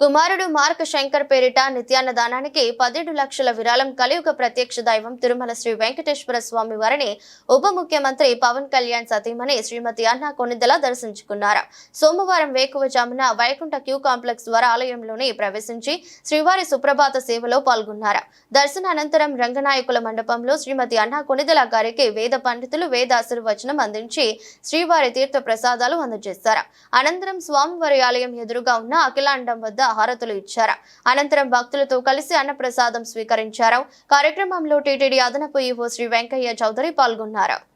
కుమారుడు మార్క్ శంకర్ పేరిట నిత్యాన్నదానానికి పదిహేడు లక్షల విరాళం కలియుగ ప్రత్యక్ష దైవం తిరుమల శ్రీ వెంకటేశ్వర స్వామి వారిని ఉప ముఖ్యమంత్రి పవన్ కళ్యాణ్ సతీమణి శ్రీమతి అన్నా కొనిదెల దర్శించుకున్నారు. సోమవారం వేకువజామున వైకుంఠ క్యూ కాంప్లెక్స్ ద్వారా ఆలయంలోని ప్రవేశించి శ్రీవారి సుప్రభాత సేవలో పాల్గొన్నారు. దర్శనానంతరం రంగనాయకుల మండపంలో శ్రీమతి అన్నా కొనిదెల గారికి వేద పండితులు వేద ఆశీర్వచనం అందించి శ్రీవారి తీర్థ ప్రసాదాలు అందజేశారు. అనంతరం స్వామివారి ఆలయం ఎదురుగా ఉన్న అఖిలాండం వద్ద హారతులు ఇచ్చారు. అనంతరం భక్తులతో కలిసి అన్నప్రసాదం స్వీకరించారు. కార్యక్రమంలో టీటీడీ అదనపు ఈవో శ్రీ వెంకయ్య చౌదరి పాల్గొన్నారు.